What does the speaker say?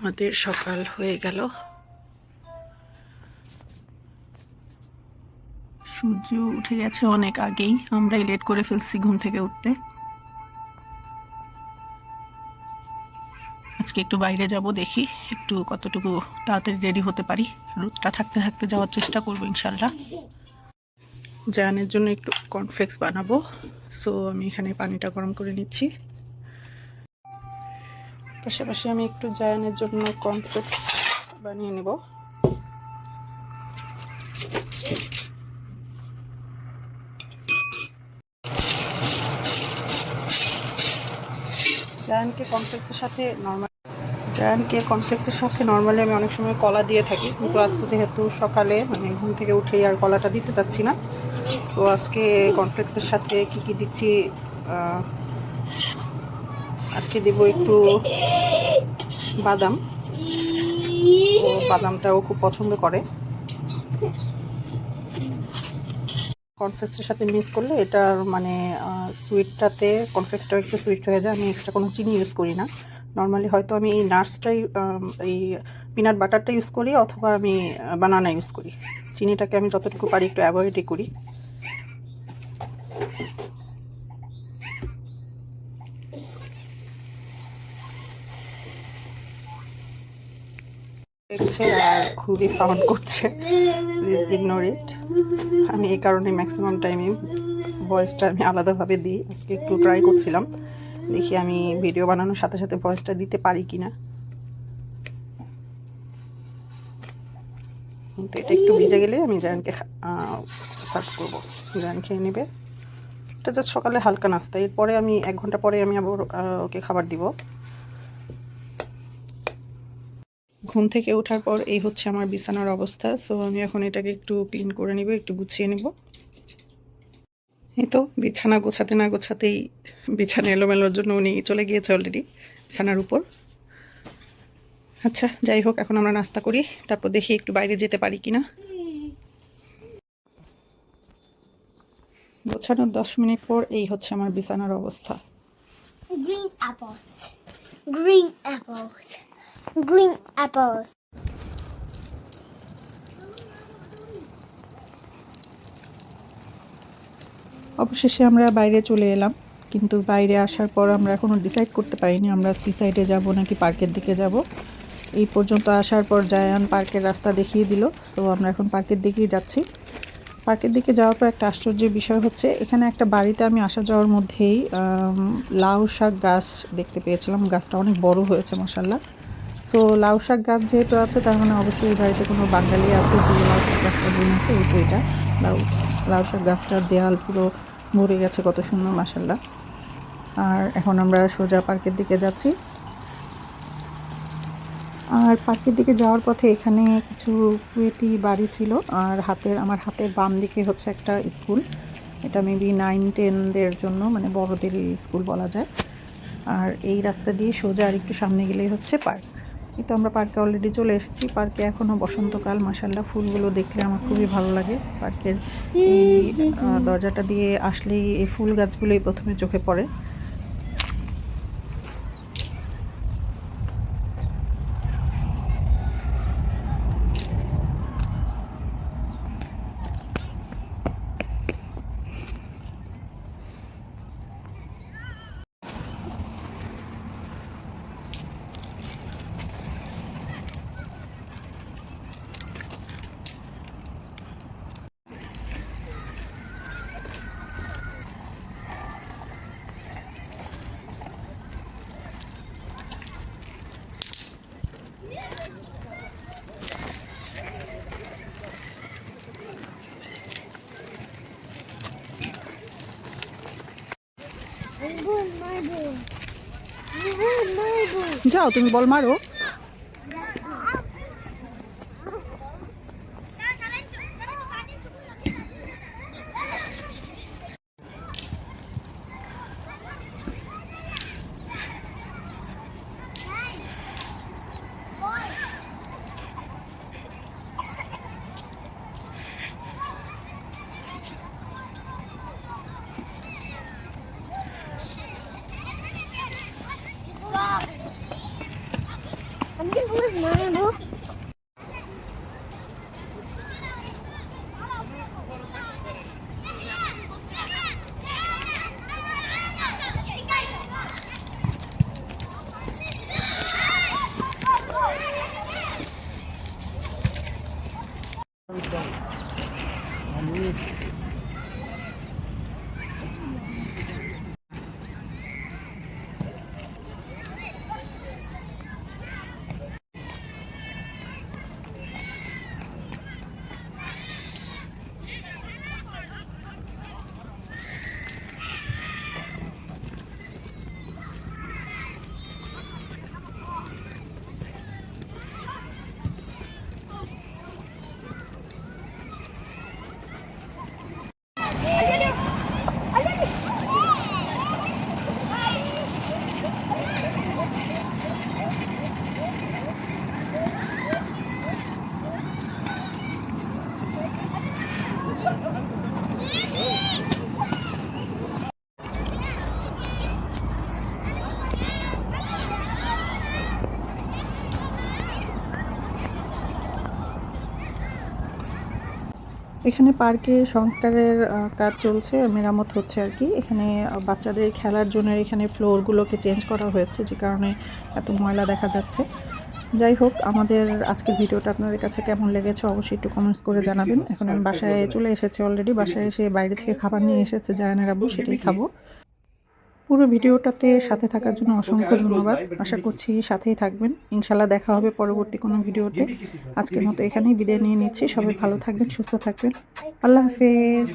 আমাদের সকাল হয়ে গেল। সূর্য উঠে গেছে অনেক আগেই। আমরাই লেট করে ফেলছি ঘুম থেকে উঠতে। আজকে একটু বাইরে যাব দেখি, একটু কতটুকু তাড়াতাড়ি রেডি হতে পারি। রোদটা থাকতে থাকতে যাওয়ার চেষ্টা করব ইনশাল্লাহ। জায়ানের জন্য একটু কর্নফ্লেক্স বানাবো। সো আমি এখানে পানিটা গরম করে নিচ্ছি। পাশাপাশি আমি একটু জায়ানের জন্য কর্নফ্লেক্স বানিয়ে নেব। জায়ানকে কর্নফ্লেক্সের সাথে নর্মাল জায়ানকে কর্নফ্লেক্সের সাথে নর্মালি আমি অনেক সময় কলা দিয়ে থাকি, কিন্তু আজকে যেহেতু সকালে মানে ঘুম থেকে উঠেই আর কলাটা দিতে চাচ্ছি না। সো আজকে কর্নফ্লেক্সের সাথে কি কি দিচ্ছি আজকে দেব একটু বাদাম। বাদামটাও খুব পছন্দ করে। কর্নফ্লেক্সের সাথে মিক্স করলে এটার মানে সুইটটাতে কর্নফ্লেক্সটাও একটু সুইট হয়ে যায়। আমি এক্সট্রা কোনো চিনি ইউজ করি না। নর্মালি হয়তো আমি এই নাটসটাই এই পিনাট বাটারটা ইউজ করি অথবা আমি বানানা ইউজ করি। চিনিটাকে আমি যতটুকু পারি একটু অ্যাভয়েডই করি। দেখছে আর খুবই সাউন্ড করছে। প্লিজ ইগনোর ইট আমি এই কারণে ম্যাক্সিমাম টাইমে ভয়েসটা আমি আলাদাভাবে দিই। আজকে একটু ট্রাই করছিলাম। দেখি আমি ভিডিও বানানোর সাথে সাথে ভয়েসটা দিতে পারি কি না কিন্তু এটা একটু ভিজে গেলে আমি জায়ানকে সার্ভ করব। জায়ান খেয়ে নেবে। এটা জাস্ট সকালে হালকা নাস্তা। এরপরে আমি এক ঘণ্টা পরে আমি আবার ওকে খাবার দিব। ঘুম থেকে ওঠার পর এই হচ্ছে আমার বিছানার অবস্থা। সো আমি এখন এটাকে একটু ক্লিন করে নিব, একটু গুছিয়ে নিব। এই তো, বিছানা গোছাতে না গোছাতেই বিছানা এলোমেলোর জন্য উনি চলে গিয়েছে অলরেডি বিছানার উপর। আচ্ছা যাই হোক, এখন আমরা নাস্তা করি, তারপর দেখি একটু বাইরে যেতে পারি কিনা। গোছানোর দশ মিনিট পর এই হচ্ছে আমার বিছানার অবস্থা. Green apples. Green apples. অবশেষে আমরা বাইরে চলে এলাম, কিন্তু বাইরে আসার পর আমরা এখনও ডিসাইড করতে পারিনি আমরা সি সাইডে যাব নাকি পার্কের দিকে যাব। এই পর্যন্ত আসার পর জায়ান পার্কের রাস্তা দেখিয়ে দিল সো আমরা এখন পার্কের দিকেই যাচ্ছি। পার্কের দিকে যাওয়ার পর একটা আশ্চর্যের বিষয় হচ্ছে, এখানে একটা বাড়িতে আমি আসা যাওয়ার মধ্যেই লাউ শাক গাছ দেখতে পেয়েছিলাম, গাছটা অনেক বড় হয়েছে মশাল্লা সো লাউ শাক গাছ যেহেতু আছে, তার মানে অবশ্যই বাড়িতে কোনো বাঙালি আছে যে লাউ শাক গাছটা বুনেছে, এই তো এটা। লাউ লাউ শাক গাছটার দেয়াল পুরো ভরে গেছে কত সুন্দর মাসাল্লাহ আর এখন আমরা সোজা পার্কের দিকে যাচ্ছি। আর পার্কের দিকে যাওয়ার পথে এখানে কিছু কুয়েতি বাড়ি ছিল, আর হাতের, আমার হাতের বাম দিকে হচ্ছে একটা স্কুল। এটা মেবি নাইন টেনদের জন্য মানে বড়দেরই স্কুল বলা যায়। আর এই রাস্তা দিয়ে সোজা আর একটু সামনে গেলেই হচ্ছে পার্ক। তো আমরা পার্কে অলরেডি চলে এসেছি। পার্কে এখনও বসন্তকাল মাসাল্লাহ ফুলগুলো দেখলে আমার খুবই ভালো লাগে। পার্কের এই দরজাটা দিয়ে আসলেই এই ফুল গাছগুলোই প্রথমে চোখে পড়ে। যাও তুমি বল মারো। 肯定不会什么 এখানে পার্কে সংস্কারের কাজ চলছে, মেরামত হচ্ছে আর কি। এখানে বাচ্চাদের খেলার জন্য এখানে ফ্লোরগুলোকে চেঞ্জ করা হয়েছে, যে কারণে এত ময়লা দেখা যাচ্ছে। যাই হোক, আমাদের আজকের ভিডিওটা আপনাদের কাছে কেমন লেগেছে অবশ্যই একটু কমেন্টস করে জানাবেন। এখন আমি বাসায় চলে এসেছি অলরেডি বাসায় এসে বাইরে থেকে খাবার নিয়ে এসেছে জায়ানের আবু সেটাই খাব। পুরো ভিডিওটাতে সাথে থাকার জন্য অসংখ্য ধন্যবাদ। আশা করছি সাথেই থাকবেন। ইনশাল্লাহ দেখা হবে পরবর্তী কোনো ভিডিওতে। আজকের মতো এখানেই বিদায় নিয়ে নিচ্ছি। সবাই ভালো থাকবেন, সুস্থ থাকবেন। আল্লাহ হাফেজ।